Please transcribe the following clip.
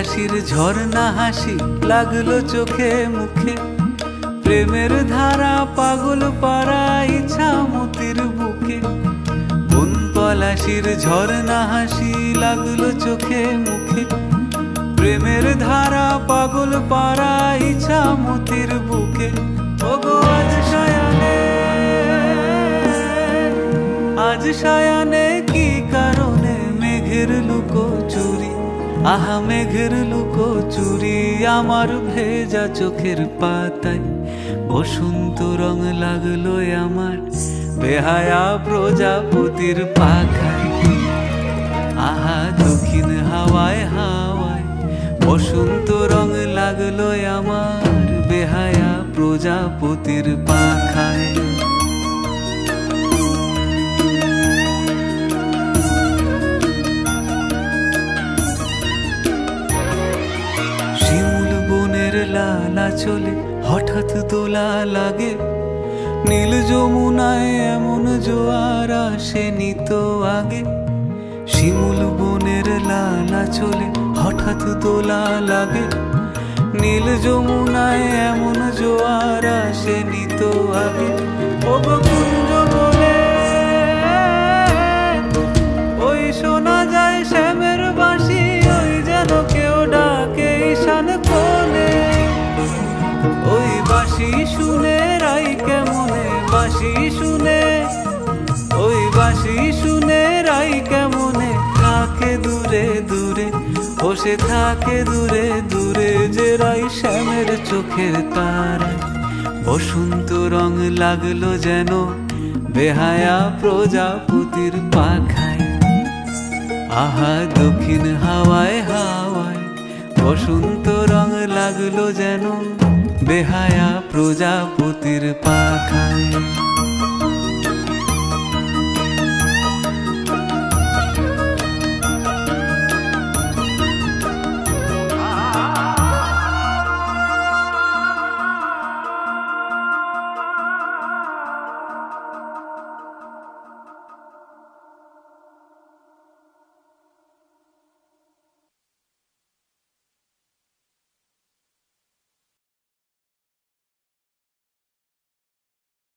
পলাশির ঝর্ণা হাসি লাগল চোখে মুখে। প্রেমের ধারা পাগল পাড়া ইচ্ছা মতির বুকে। বন পলাশির ঝর্ণা হাসি লাগল চোখে মুখে। প্রেমের ধারা পাগল পাড়া ইচ্ছা মতির বুকে। ওগো, আজ সায়ানে আজ সায়ানে কি কারণে মেঘের লুকো চুরি আহা মেঘের লুকো চুরি আমার ভেজা চোখের পাতায়। বসন্ত রং লাগল আমার বেহায়া প্রজাপতির পাখায়। আহা দক্ষিণ হাওয়ায় হাওয়ায় বসন্ত রং লাগল আমার বেহায়া প্রজাপতির পাখায়। লালা চলে হঠাৎ দোলা লাগে। নীল যমুনায় এমন জোয়ার আসেনি তো আগে। শিমুল বনের লালা চলে হঠাৎ দোলা লাগে। নীল যমুনায় এমন জোয়ার আসেনি তো আগে। ও গো কুঞ্জ বসে থাকে দূরে দূরে যে রাই শ্যামের চোখের তারায় বসন্ত রং লাগল যেন বেহায়া প্রজাপতির পাখায়। আহা, দক্ষিণ হাওয়ায় হাওয়ায় বসন্ত রং লাগল যেন বেহায়া প্রজাপতির পাখায়।